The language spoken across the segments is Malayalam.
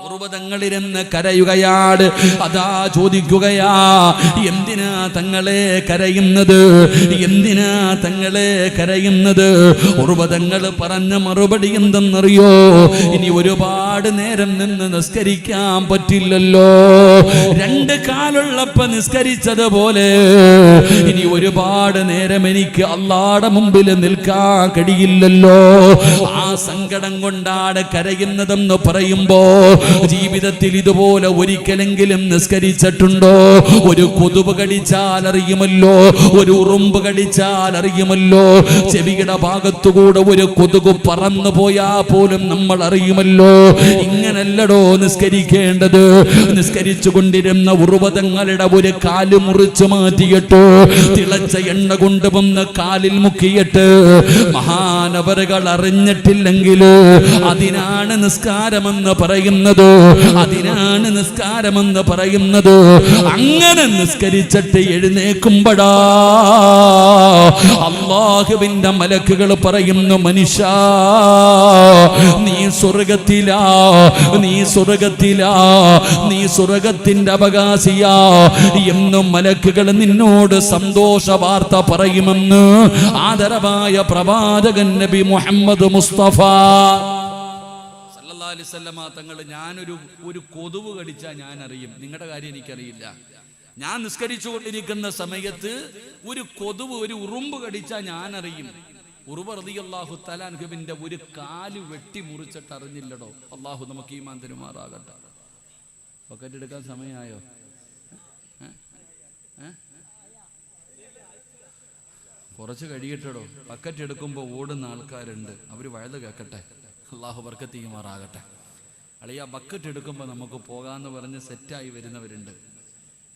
പർവതങ്ങളിരുന്ന് കരയുകയാണ് അതാ ചോദിക്കുകയാ എന്തിനാ തങ്ങളെ കരയുന്നത്? എന്തിനാ തങ്ങളെ കരയുന്നത്? ഉറുപതങ്ങൾ പറഞ്ഞ മറുപടി എന്തെന്നറിയോ? ഇനി ഒരുപാട് നേരം നിന്ന് നിസ്കരിക്കാൻ പറ്റില്ലല്ലോ. രണ്ട് കാലുള്ളപ്പ നിസ്കരിച്ചതുപോലെ ഇനി ഒരുപാട് നേരം എനിക്ക് അള്ളാടെ മുമ്പിൽ നിൽക്കാൻ കഴിയില്ലല്ലോ. ആ സങ്കടം കൊണ്ടാണ് കരയുന്നതെന്ന് പറയുമ്പോ ജീവിതത്തിൽ ഇതുപോലെ ഒരിക്കലെങ്കിലും നിസ്കരിച്ചിട്ടുണ്ടോ? ഒരു കൊതുപ് കടിച്ചാൽ അറിയുമല്ലോ? ഒരു ഉറുമ്പ് കടിച്ചാൽ അറിയുമല്ലോ? ചെവിയുടെ ഭാഗത്തുകൂടെ ഒരു കൊതുക് പറന്നു പോയാ പോലും നമ്മൾ അറിയുമല്ലോ? ഇങ്ങനല്ലടോ നിസ്കരിക്കേണ്ടത്. നിസ്കരിച്ചു കൊണ്ടിരുന്ന ഉറുവതങ്ങളുടെ ഒരു കാൽ മുറിച്ചു മാറ്റിയിട്ട് തിളച്ച എണ്ണ കൊണ്ടുവന്ന് കാലിൽ മുക്കിയിട്ട് മഹാനവറുകൾ അറിഞ്ഞിട്ടില്ലെങ്കിൽ അതിനാണ് നിസ്കാരമെന്ന് പറയുന്നത്. അതിനാണ് നിസ്കാരമെന്ന് പറയുന്നത്. അങ്ങനെ നിസ്കരിച്ചിട്ട് എഴുന്നേക്കുമ്പടാ അള്ളാഹുവിന്റെ മലക്കുകൾ പറയുന്നു മനുഷ്യ നീ സ്വർഗത്തിലാ നീ സ്വർഗത്തിലാ നീ സ്വർഗത്തിന്റെ അവകാശിയാ എന്നും മലക്കുകൾ നിന്നോട് സന്തോഷ വാർത്ത പറയുമെന്ന് ആദരവായ പ്രവാചകൻ നബി മുഹമ്മദ് മുസ്തഫ അലൈഹി സ്വല്ലമ തങ്ങൾ ഞാനൊരു ഒരു കൊതുവ് കടിച്ചാൽ ഞാൻ അറിയും നിങ്ങളുടെ കാര്യം എനിക്കറിയില്ല. ഞാൻ നിസ്കരിച്ചു കൊണ്ടിരിക്കുന്ന സമയത്ത് ഒരു കൊതുവ് ഒരു ഉറുമ്പ് കടിച്ചാൽ ഞാൻ അറിയും ഉറുബ് റളിയല്ലാഹു തലാൻഹുവിന്റെ ഒരു കാൽ വെട്ടി മുറിച്ചിട്ട് അറിഞ്ഞില്ലടോ. അള്ളാഹു നമുക്ക് ഈ മാന്തരുമാറാകട്ടെ പൊക്കറ്റ് എടുക്കാൻ സമയമായോ? കുറച്ച് കഴിയട്ടടോ. പക്കറ്റ് എടുക്കുമ്പോൾ ഓടുന്ന ആൾക്കാരുണ്ട്. അവർ വഴുത് കേൾക്കട്ടെ അള്ളാഹു ബർക്കത്ത് ചെയ്യുമാറാകട്ടെ അളിയ ബക്കറ്റ് എടുക്കുമ്പോൾ നമുക്ക് പോകാമെന്ന് പറഞ്ഞ് സെറ്റായി വരുന്നവരുണ്ട്.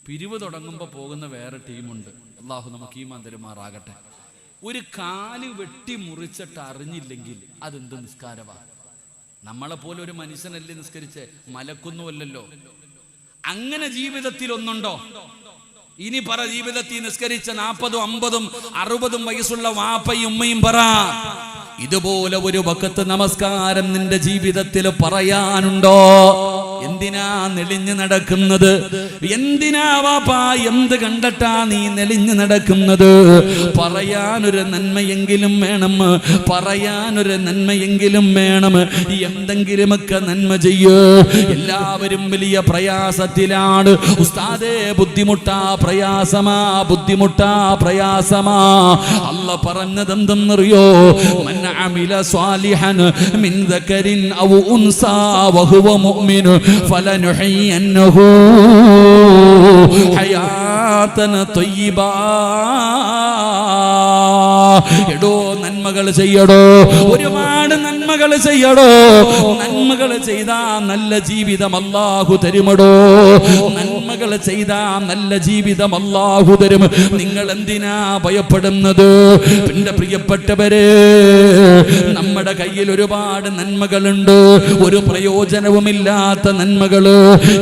പിരിവ് തുടങ്ങുമ്പോൾ പോകുന്ന വേറെ ടീമുണ്ട്. അള്ളാഹു നമുക്ക് ഈ മന്ദിരമാറാകട്ടെ ഒരു കാൽ വെട്ടി മുറിച്ചിട്ട് അറിഞ്ഞില്ലെങ്കിൽ അതെന്ത് നിസ്കാരമാണ് നമ്മളെ പോലെ ഒരു മനുഷ്യനല്ലേ നിസ്കരിച്ച്? മലക്കുന്നുവല്ലോ അങ്ങനെ ജീവിതത്തിൽ ഒന്നുണ്ടോ? ഇനി പറ ജീവിതത്തിൽ നിസ്കരിച്ച നാൽപ്പതും അമ്പതും അറുപതും വയസ്സുള്ള വാപ്പയും ഉമ്മയും പറ. ഇതുപോലെ ഒരു വക്കത്ത് നമസ്കാരം നിന്റെ ജീവിതത്തിൽ പറയാനുണ്ടോ? എന്തിനാ നെളിഞ്ഞു നടക്കുന്നത്? എന്തിനാ വാപ്പാ എന്ത് കണ്ടട്ടാ നീ നെളിഞ്ഞു നടക്കുന്നത്? പറയാനൊരു നന്മയെങ്കിലും വേണം പറയാനൊരു നന്മയെങ്കിലും വേണം. എന്തെങ്കിലുമൊക്കെ നന്മ ചെയ്യൂ. എല്ലാവരും വലിയ പ്രയാസത്തിലാണ്. ഉസ്താദേ ബുദ്ധിമുട്ടാ പ്രയാസമാ ബുദ്ധിമുട്ടാ പ്രയാസമാ. അല്ല പറഞ്ഞതെന്തെന്നറിയോ? മന്നാമില സ്വാലിഹൻ മിൻ ദക്കരിൻ ഔ ഉൻസാ വഹുവ മുഅ്മിൻ فلنحيينه حياة طيبة. നന്മകൾ ചെയ്യടോ. ഒരുപാട് നന്മകൾ ചെയ്യടോ. നന്മകൾ ചെയ്താ നല്ല ജീവിതം അല്ലാഹു തരുമടോ. നന്മകൾ ചെയ്താ നല്ല ജീവിതം അല്ലാഹു തരും. നിങ്ങൾ എന്തിനാ ഭയപ്പെടുന്നത്? എന്റെ പ്രിയപ്പെട്ടവരെ നമ്മുടെ കയ്യിൽ ഒരുപാട് നന്മകളുണ്ട്. ഒരു പ്രയോജനവുമില്ലാത്ത നന്മകൾ.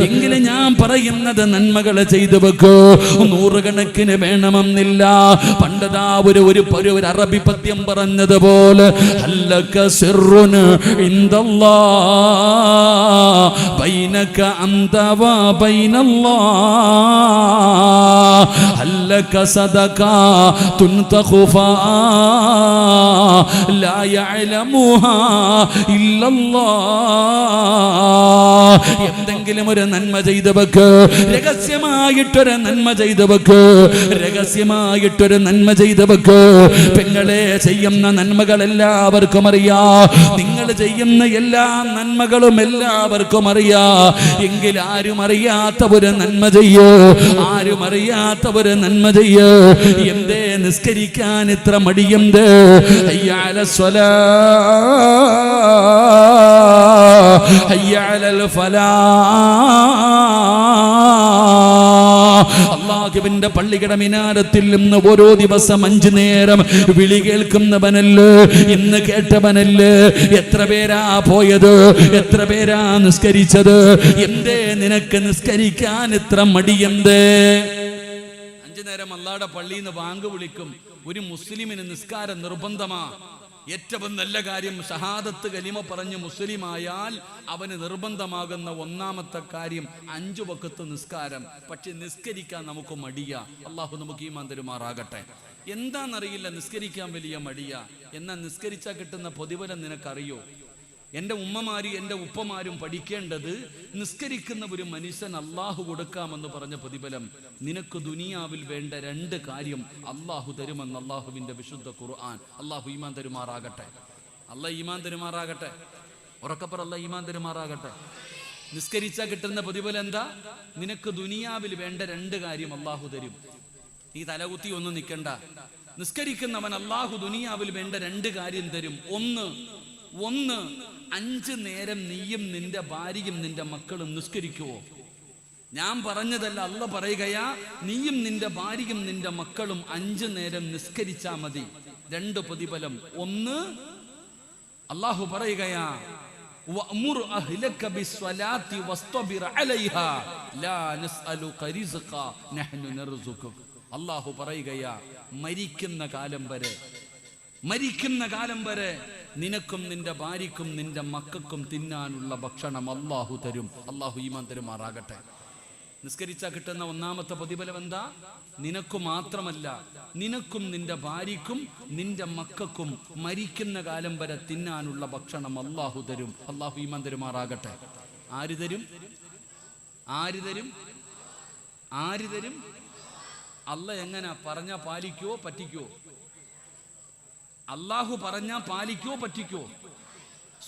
എങ്കിലും ഞാൻ പറയുന്നത് നന്മകൾ ചെയ്തു വെക്കൂ. നൂറുകണക്കിന് വേണമെന്നില്ല. പണ്ടതാ ഒരു ഒരു അറബി പദ്യം പറഞ്ഞതുപോലെ അല്ലക സിറുന് ബൈനക അന്ത വ ബൈനല്ലാ അല്ലക സദക തുൻതഖുഫാ ലാ യഅലമുഹാ ഇല്ലല്ലാ എന്തെങ്കിലും ഒരു നന്മ ചെയ്തവക്ക് രഹസ്യമായിട്ടൊരു നന്മ ചെയ്തവക്ക് രഹസ്യമായിട്ടൊരു നന്മ ചെയ്തവക്ക് പെങ്ങളെ ചെയ്യുന്ന നന്മകൾ എല്ലാവർക്കും അറിയാ. നിങ്ങൾ ചെയ്യുന്ന എല്ലാ നന്മകളും എല്ലാവർക്കും അറിയാ. എങ്കിൽ ആരും അറിയാത്ത ഒരു നന്മ ചെയ്യൂ. ആരും അറിയാത്ത ഒരു നന്മ ചെയ്യൂ എന്തേ നിസ്കരിക്കാൻ ഇത്ര മടിയെന്ത് അയ്യാല സ്വലാ. അയ്യാലൽ ഫലാ. അള്ളാഹുവിന്റെ പള്ളിയുടെ മിനാരത്തിൽ നിന്ന് ഓരോ ദിവസം അഞ്ചു നേരം വിളി കേൾക്കുന്നവനല്ലേ? ഇന്ന് കേട്ടവനല്ലേ? എത്ര പേരാ പോയത്? എത്ര പേരാ നിസ്കരിച്ചത്? എന്തേ നിനക്ക് നിസ്കരിക്കാൻ ഇത്ര മടിയെന്തേ നേരം അള്ളാടെ പള്ളിയിൽ നിന്ന് വാങ്ക് വിളിക്കും. ഒരു മുസ്ലിമിന് നിസ്കാരം നിർബന്ധമാ. ഏറ്റവും നല്ല കാര്യം ഷഹാദത്ത് കലിമ പറഞ്ഞ് മുസ്ലിമായാൽ അവന് നിർബന്ധമാകുന്ന ഒന്നാമത്തെ കാര്യം അഞ്ചു വക്കത്ത് നിസ്കാരം. പക്ഷെ നിസ്കരിക്കാൻ നമുക്ക് മടിയ. അള്ളാഹു നമുക്ക് ഈ തരുമാറാകട്ടെ. എന്താണെന്നറിയില്ല നിസ്കരിക്കാൻ വലിയ മടിയ. എന്നാൽ നിസ്കരിച്ചാൽ കിട്ടുന്ന പ്രതിഫലം നിനക്കറിയോ? എന്റെ ഉമ്മമാരും എന്റെ ഉപ്പമാരും പഠിക്കേണ്ടത് നിസ്കരിക്കുന്ന ഒരു മനുഷ്യൻ അള്ളാഹു കൊടുക്കാമെന്ന് പറഞ്ഞ പ്രതിഫലം നിനക്ക് ദുനിയാവിൽ വേണ്ട രണ്ട് കാര്യം അള്ളാഹു തരുമെന്ന് അള്ളാഹുവിന്റെ വിശുദ്ധ ഖുർആൻ. അള്ളാഹു ഈമാൻ തരുമാറാകട്ടെ. അള്ളാഹ് ഈമാൻ തരുമാറാകട്ടെ. ഉറക്കപ്പുറ അല്ല ഈമാൻ തരുമാറാകട്ടെ. നിസ്കരിച്ചാൽ കിട്ടുന്ന പ്രതിഫലം എന്താ? നിനക്ക് ദുനിയാവിൽ വേണ്ട രണ്ട് കാര്യം അള്ളാഹു തരും. ഈ തലകുത്തി ഒന്നും നിൽക്കണ്ട നിസ്കരിക്കുന്നവൻ അള്ളാഹു ദുനിയാവിൽ വേണ്ട രണ്ട് കാര്യം തരും. ഒന്ന് ഒന്ന് അഞ്ച് നേരം നീയും നിന്റെ ഭാര്യയും നിന്റെ മക്കളും നിസ്കരിക്കുവോ? ഞാൻ പറഞ്ഞതല്ല അല്ല പറയുകയാ നീയും നിന്റെ ഭാര്യയും നിന്റെ മക്കളും അഞ്ചു നേരം നിസ്കരിച്ചാ മതി. രണ്ട് പ്രതിഫലം. ഒന്ന് അള്ളാഹു പറയുകയാ അള്ളാഹു പറയുകയാ മരിക്കുന്ന കാലം വരെ മരിക്കുന്ന കാലം വരെ നിനക്കും നിന്റെ ഭാര്യക്കും നിന്റെ മക്കൾക്കും തിന്നാനുള്ള ഭക്ഷണം അള്ളാഹു തരും. അള്ളാഹു ഈമാൻ തരുമാറാകട്ടെ. നിസ്കരിച്ചാൽ കിട്ടുന്ന ഒന്നാമത്തെ പ്രതിഫലം എന്താ? നിനക്കു മാത്രമല്ല നിനക്കും നിന്റെ ഭാര്യക്കും നിന്റെ മക്കൾക്കും മരിക്കുന്ന കാലം വരെ തിന്നാനുള്ള ഭക്ഷണം അള്ളാഹു തരും. അള്ളാഹു ഈമാൻ തരുമാറാകട്ടെ. ആര് തരും? ആര് തരും? ആര് തരും? അല്ല എങ്ങനെ? പറഞ്ഞ പാലിക്കുവോ പറ്റിക്കുവോ? അള്ളാഹു പറഞ്ഞാ പാലിക്കോ പറ്റിക്കോ?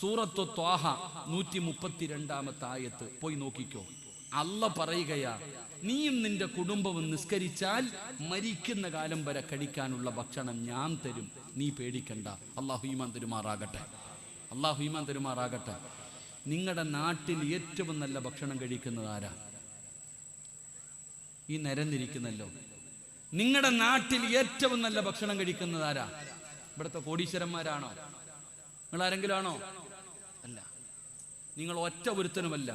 സൂറത്തു ത്വാഹ നൂറ്റി മുപ്പത്തിരണ്ടാമത്തെ ആയത്ത് പോയി നോക്കിക്കോ. അല്ല പറയുകയാ നീയും നിന്റെ കുടുംബവും നിസ്കരിച്ചാൽ മരിക്കുന്ന കാലം വരെ കഴിക്കാനുള്ള ഭക്ഷണം ഞാൻ തരും. നീ പേടിക്കണ്ട. അള്ളാഹു ഈമാൻ തരുമാറാകട്ടെ. അള്ളാഹു ഈമാൻ തരുമാറാകട്ടെ. നിങ്ങളുടെ നാട്ടിൽ ഏറ്റവും നല്ല ഭക്ഷണം കഴിക്കുന്നത് ആരാ? ഈ നിരന്നിരിക്കുന്നല്ലോ. നിങ്ങളുടെ നാട്ടിൽ ഏറ്റവും നല്ല ഭക്ഷണം കഴിക്കുന്നത് ആരാ? ഇവിടുത്തെ കോടീശ്വരന്മാരാണോ? നിങ്ങൾ ആരെങ്കിലും ആണോ അല്ല. നിങ്ങൾ ഒറ്റ ഒരുത്തനുമല്ല.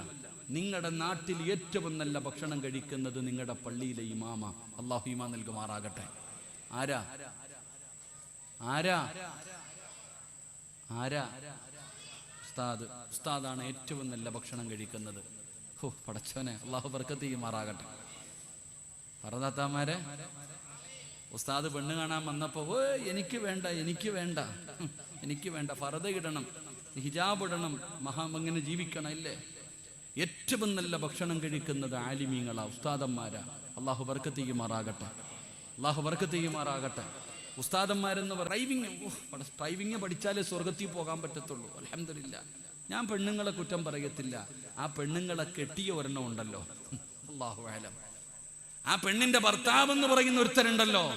നിങ്ങളുടെ നാട്ടിൽ ഏറ്റവും നല്ല ഭക്ഷണം കഴിക്കുന്നത് നിങ്ങളുടെ പള്ളിയിലെ ഇമാമ. അള്ളാഹു ഇമാ നൽകുമാറാകട്ടെ. ആരാ? ആരാ? ആരാ? ഉസ്താദ്. ഉസ്താദാണ് ഏറ്റവും നല്ല ഭക്ഷണം കഴിക്കുന്നത്. ഹോ പടച്ചവനെ അള്ളാഹു ബർക്കത്ത് ചെയ്യുമാറാകട്ടെ. പറതാത്താമാരെ ഉസ്താദ് പെണ്ണ് കാണാൻ വന്നപ്പോൾ ഓ എനിക്ക് വേണ്ട എനിക്ക് വേണ്ട. എനിക്ക് വേണ്ട. ഫറത ഇടണം ഹിജാബ് ഇടണം മഹാം അങ്ങനെ ജീവിക്കണം ഇല്ലേ ഏറ്റവും നല്ല ഭക്ഷണം കഴിക്കുന്നത് ആലിമീങ്ങളാ ഉസ്താദന്മാരാ. അള്ളാഹു ബർക്കത്തിയുമാറാകട്ടെ. അള്ളാഹു ബർക്കത്തിയുമാറാകട്ടെ. ഉസ്താദന്മാരെന്ന് പറ- ഡ്രൈവിങ് ഡ്രൈവിങ് പഠിച്ചാലേ സ്വർഗത്തിൽ പോകാൻ പറ്റത്തുള്ളൂ. അലഹമില്ല ഞാൻ പെണ്ണുങ്ങളെ കുറ്റം പറയത്തില്ല. ആ പെണ്ണുങ്ങളെ കെട്ടിയ ഒരെണ്ണം ഉണ്ടല്ലോ. അള്ളാഹു ആലം ആ പെണ്ണിന്റെ ഭർത്താവ് എന്ന് പറയുന്ന ഒരുത്തരുണ്ടല്ലോ.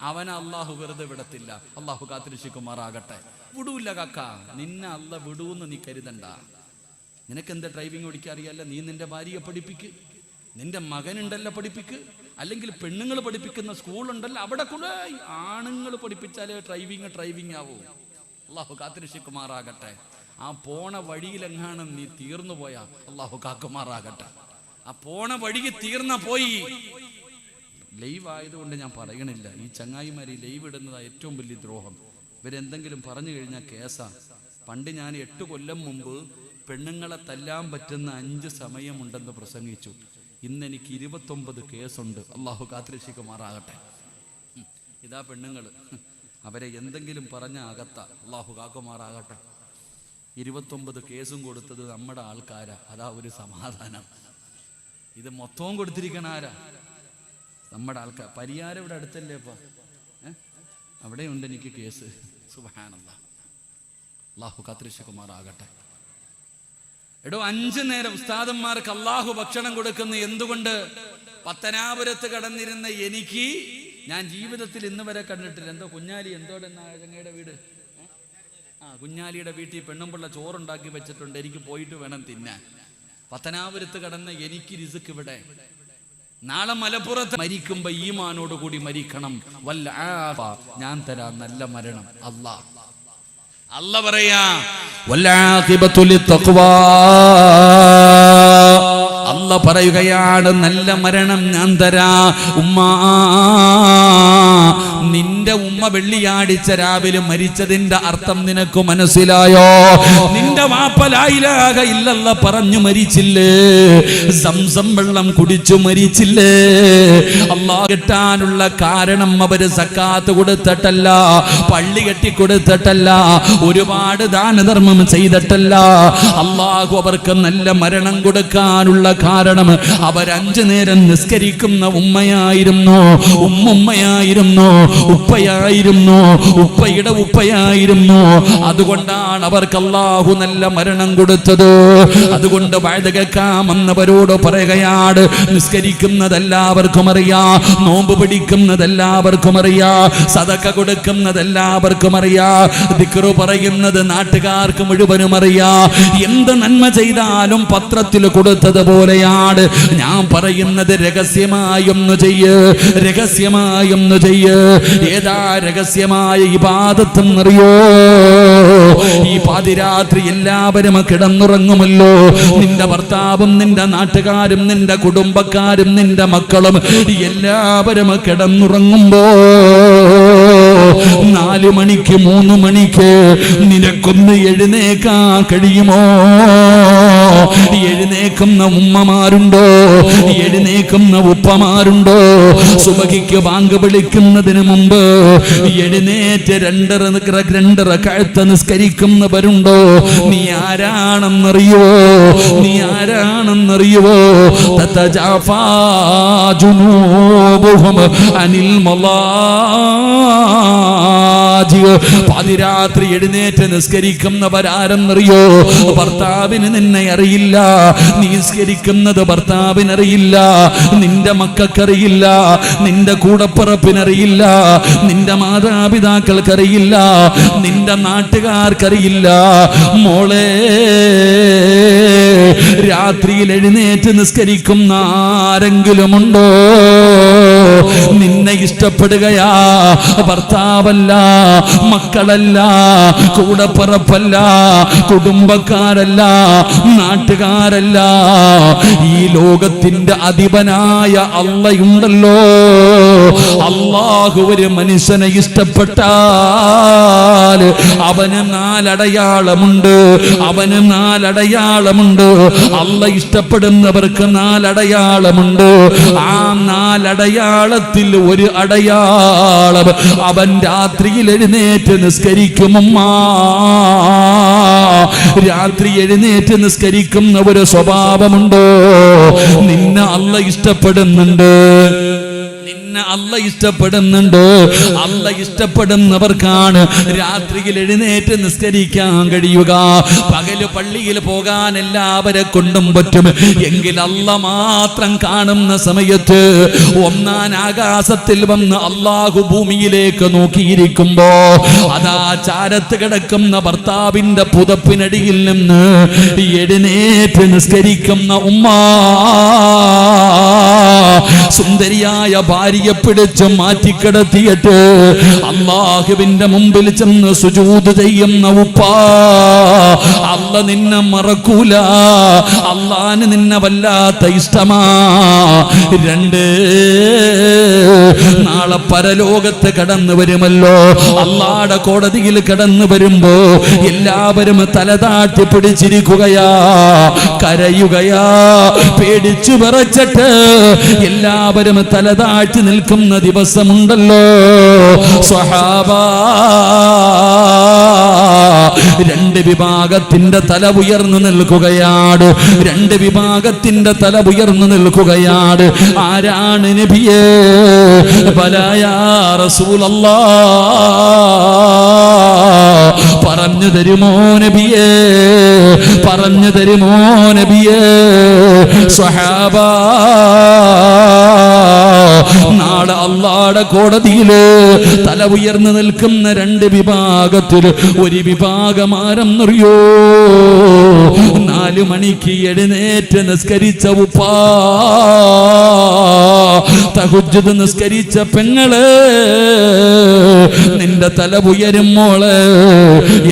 അവൻ അള്ളാഹു വെറുതെ വിടത്തില്ല. അള്ളാഹു കാത്തിരിശിക്കുമാറാകട്ടെ വിടൂല്ല കാക്ക. നിന്നെ അല്ല വിടൂന്ന് നീ കരുതണ്ട. നിനക്ക് എന്താ ഡ്രൈവിംഗ് ഓടിക്കാൻ അറിയാല്ല നീ നിന്റെ ഭാര്യയെ പഠിപ്പിക്ക്. നിന്റെ മകനുണ്ടല്ലോ പഠിപ്പിക്ക്. അല്ലെങ്കിൽ പെണ്ണുങ്ങൾ പഠിപ്പിക്കുന്ന സ്കൂളുണ്ടല്ലോ അവിടെ കൂടെ ആണുങ്ങൾ പഠിപ്പിച്ചാലേ ഡ്രൈവിങ് ഡ്രൈവിംഗ് ആവൂ. അള്ളാഹു കാത്തിരക്ഷിക്കുമാറാകട്ടെ. ആ പോണ വഴിയിലെങ്ങാനും നീ തീർന്നു പോയാ അള്ളാഹു കാക്കുമാറാകട്ടെ. ആ പോണ വഴിക്ക് തീർന്ന പോയി. ലൈവ് ആയതുകൊണ്ട് ഞാൻ പറയണില്ല. ഈ ചങ്ങായിമാരി ലൈവ് ഇടുന്നത് ഏറ്റവും വലിയ ദ്രോഹം. ഇവരെന്തെങ്കിലും പറഞ്ഞു കഴിഞ്ഞാൽ കേസാ. പണ്ട് ഞാൻ എട്ട് കൊല്ലം മുമ്പ് പെണ്ണുങ്ങളെ തല്ലാൻ പറ്റുന്ന അഞ്ച് സമയമുണ്ടെന്ന് പ്രസംഗിച്ചു. ഇന്ന് എനിക്ക് ഇരുപത്തൊമ്പത് കേസുണ്ട്. അള്ളാഹു കാത്തിരക്ഷിക്കുമാറാകട്ടെ. ഇതാ പെണ്ണുങ്ങൾ അവരെ എന്തെങ്കിലും പറഞ്ഞ അകത്ത. അള്ളാഹു കാക്കുമാറാകട്ടെ. ഇരുപത്തൊമ്പത് കേസും കൊടുത്തത് നമ്മുടെ ആൾക്കാരാ. അതാ ഒരു സമാധാനം. ഇത് മൊത്തവും കൊടുത്തിരിക്കണ ആരാ? നമ്മുടെ ആൾക്കാർ പരിഹാരം ഇവിടെ അടുത്തല്ലേ ഇപ്പൊ? അവിടെയുണ്ട് എനിക്ക് കേസ്. സുബാനല്ല അള്ളാഹു കാത്തിരിശകുമാറാകട്ടെ എടോ അഞ്ചു നേരം ഉസ്താദന്മാർക്ക് അള്ളാഹു ഭക്ഷണം കൊടുക്കുന്ന എന്തുകൊണ്ട്? പത്തനാപുരത്ത് കടന്നിരുന്ന എനിക്ക് ഞാൻ ജീവിതത്തിൽ ഇന്ന് വരെ കണ്ടിട്ടില്ല. എന്തോ കുഞ്ഞാലി എന്തോടെ ചങ്ങയുടെ വീട്? ആ കുഞ്ഞാലിയുടെ വീട്ടിൽ പെണ്ണുമ്പിള്ള ചോറുണ്ടാക്കി വെച്ചിട്ടുണ്ട്. എനിക്ക് പോയിട്ട് വേണം തിന്നാൻ. പത്തനാപുരത്ത് കടന്ന എനിക്ക് രിസുക്ക് ഇവിടെ. നാളെ മലപ്പുറത്ത് മരിക്കുമ്പോ ഈമാനോട് കൂടി മരിക്കണം. വല്ല ഞാൻ തരാ നല്ല മരണം. അല്ലാ അല്ല പറയാ. അല്ല പറയുകയാണ് നല്ല മരണം ഞാൻ തരാ. ഉമ്മാ നിന്റെ ഉമ്മ വെള്ളിയാഴ്ച രാവിലെ മരിച്ചതിന്റെ അർത്ഥം നിനക്ക് മനസ്സിലായോ? നിന്റെ വാപ്പലായിലാക ഇല്ലല്ല പറഞ്ഞു മരിച്ചില്ലേ? സംസം വെള്ളം കുടിച്ചു മരിച്ചില്ലേ? അള്ളാ കിട്ടാനുള്ള കാരണം അവർ സക്കാത്ത് കൊടുത്തിട്ടല്ല പള്ളി കെട്ടി കൊടുത്തിട്ടല്ല ഒരുപാട് ദാനധർമ്മം ചെയ്തിട്ടല്ല. അള്ളാഹു അവർക്ക് നല്ല മരണം കൊടുക്കാനുള്ള കാരണം അവരഞ്ചു നേരം നിസ്കരിക്കുന്ന ഉമ്മയായിരുന്നു ഉമ്മുമ്മയായിരുന്നു. ഉപ്പയായിരുന്നു. ഉപ്പയുടെ ഉപ്പയായിരുന്നു. അതുകൊണ്ടാണ് അവർക്ക് അള്ളാഹു നല്ല മരണം കൊടുത്തത്. അതുകൊണ്ട് വഴുതകക്കാമെന്നവരോട് പറയുകയാണ്. നിസ്കരിക്കുന്നത് എല്ലാവർക്കും അറിയാ. നോമ്പ് പിടിക്കുന്നത് അറിയാ. സതക്ക കൊടുക്കുന്നത് എല്ലാവർക്കും അറിയാം. ദിക്റു പറയുന്നത് നാട്ടുകാർക്ക് മുഴുവനും അറിയാ. എന്ത് നന്മ ചെയ്താലും പത്രത്തിൽ കൊടുത്തത് പോലെയാണ്. ഞാൻ പറയുന്നത് രഹസ്യമായൊന്നു ചെയ്യ്. രഹസ്യമായൊന്നു ചെയ്യ്. ഏതാ രഹസ്യമായ ഈ പാദത്തെന്നറിയോ ഈ പാതിരാത്രി എല്ലാവരും കിടന്നുറങ്ങുമല്ലോ. നിന്റെ ഭർത്താവും നിന്റെ നാട്ടുകാരും നിന്റെ കുടുംബക്കാരും നിന്റെ മക്കളും എല്ലാവരും കിടന്നുറങ്ങുമ്പോ നാലു മണിക്ക് മൂന്ന് മണിക്ക് നിനക്കൊന്ന് എഴുന്നേക്കാൻ കഴിയുമോ? എഴുന്നേക്കുന്ന ഉമ്മമാരുണ്ടോ? എഴുന്നേക്കുന്ന ഉപ്പമാരുണ്ടോ? സുബഹിക്ക് വാങ്ക് വിളിക്കുന്നതിന് മുമ്പ് എഴുന്നേറ്റ് രണ്ടര രണ്ടര കഴുത്ത നിസ്കരിക്കുന്നവരുണ്ടോ? നീ ആരാണെന്നറിയോ നീ ആരാണെന്നറിയോ അനിൽ ജുനൂബുഹും മലാജിയ് പാതിരാത്രി എഴുന്നേറ്റ് നിസ്കരിക്കുന്നവരാരെന്നറിയോ? ഭർത്താവിന് നിന്നെ അറിയില്ല. നിസ്കരിക്കുന്നത് ഭർത്താവിനറിയില്ല. നിന്റെ മക്കൾക്കറിയില്ല. നിന്റെ കൂടപ്പുറപ്പിനറിയില്ല. നിന്റെ മാതാപിതാക്കൾക്കറിയില്ല. നിന്റെ നാട്ടുകാർക്കറിയില്ല. മോളെ രാത്രിയിൽ എഴുന്നേറ്റ് നിസ്കരിക്കുന്ന ആരെങ്കിലുമുണ്ടോ? നിന്നെ ഇഷ്ടപ്പെടുകയാ. ഭർത്താവല്ല മക്കളല്ല പറപ്പല്ല കുടുംബക്കാരല്ല നാട്ടുകാരല്ല. ഈ ലോകത്തിന്റെ അധിപനായ അള്ളയുണ്ടല്ലോ. അള്ളാഹു ഒരു മനുഷ്യനെ ഇഷ്ടപ്പെട്ടാൽ അവന് നാലടയാളമുണ്ട്. അവന് നാലടയാളമുണ്ട്. അള്ള ഇഷ്ടപ്പെടുന്നവർക്ക് നാലടയാളമുണ്ട്. ആ നാലടയാളത്തിൽ ഒരു അടയാളം. അവൻ രാത്രിയിൽ എഴുന്നേറ്റ് നിസ്കരിക്കുമ്മ രാത്രി എഴുന്നേറ്റ് നിസ്കരിക്കുന്ന ഒരു സ്വഭാവമുണ്ടോ? നിന്നെ അല്ല ഇഷ്ടപ്പെടുന്നുണ്ട്. നിന്നെ അല്ല ഇഷ്ടപ്പെടുന്നുണ്ടോ? അല്ല ഇഷ്ടപ്പെടുന്നവർക്കാണ് രാത്രിയിൽ എഴുന്നേറ്റ് നിസ്കരിക്കാൻ കഴിയുക. പകൽ പള്ളിയിൽ പോകാൻ എല്ലാവരെ കൊണ്ടും പറ്റും. എങ്കിൽ അല്ല മാത്രം കാണുന്ന സമയത്ത് ഒന്നാൻ ആകാശത്തിൽ വന്ന് അള്ളാഹു ഭൂമിയിലേക്ക് നോക്കിയിരിക്കുമ്പോ അതാ ചാരത്ത് കിടക്കുന്ന ഭർത്താവിന്റെ പുതപ്പിനടിയിൽ നിന്ന് എഴുന്നേറ്റ് നിസ്കരിക്കുന്ന ഉമ്മ. സുന്ദരിയായ ഭാര്യയെ പിടിച്ച് മാറ്റിക്കിടത്തിയിട്ട് അള്ളാഹുവിന്റെ മുമ്പിൽ ചെന്ന് സുജൂത് ചെയ്യുന്ന ഉപ്പാ അല്ല നിന്നെ മറക്കൂല. അള്ളാന് നിന്നെ വല്ലാത്ത ഇഷ്ടമാ. രണ്ട് നാളെ പരലോകത്ത് കടന്നു വരുമല്ലോ. അള്ളാടെ കോടതിയിൽ കടന്നു വരുമ്പോ എല്ലാവരും തലതാട്ടി പിടിച്ചിരിക്കുകയാ. കരയുകയാ. പേടിച്ചു പറച്ചിട്ട് എല്ലാവരും തലതാഴ്ത്തി നിൽക്കുന്ന ദിവസമുണ്ടല്ലോ. സ്വഹാബ രണ്ട് വിഭാഗത്തിന്റെ തല ഉയർന്നു നിൽക്കുകയാണ് രണ്ട് വിഭാഗത്തിന്റെ തല ഉയർന്നു നിൽക്കുകയാണ് ആരാണ് നബിയേ? റസൂലല്ലാ. പറഞ്ഞു തരുമോ നബിയേ? പറഞ്ഞു തരുമോ നബിയേ? സ്വഹാബ നാളെ അള്ളാടെ കോടതിയിൽ തല ഉയർന്നു നിൽക്കുന്ന രണ്ട് വിഭാഗത്തിൽ ഒരു വിഭാഗം ആരെന്നറിയോ? നാലു മണിക്ക് എഴുന്നേറ്റ് നിസ്കരിച്ച ഉപ്പാ. നിസ്കരിച്ച പെങ്ങൾ. നിന്റെ തല ഉയരും മോൾ.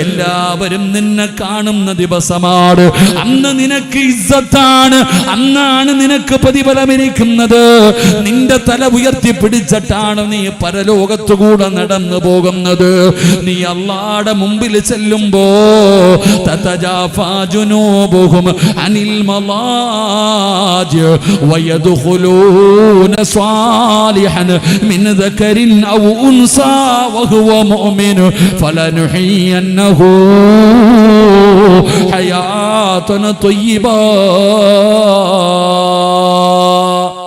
എല്ലാവരും നിന്നെ കാണുന്ന ദിവസമാണ്. അന്ന് നിനക്ക് ഇസ്സത്താണ്. അന്നാണ് നിനക്ക് പ്രതിഫലമിരിക്കുന്നത്. നിന്റെ തല ഉയർത്തി പിടിച്ചിട്ടാണ് നീ പരലോകത്തുകൂടെ നടന്നു പോകുന്നത്. നീ അള്ളാടെ മുമ്പിൽ ചെല്ലുമ്പോ തതജാഫാ وجوههم عن المضاجع ويدخلون صالحا من ذكر أو أنثى وهو مؤمن. فلنحيينه حياة طيبة.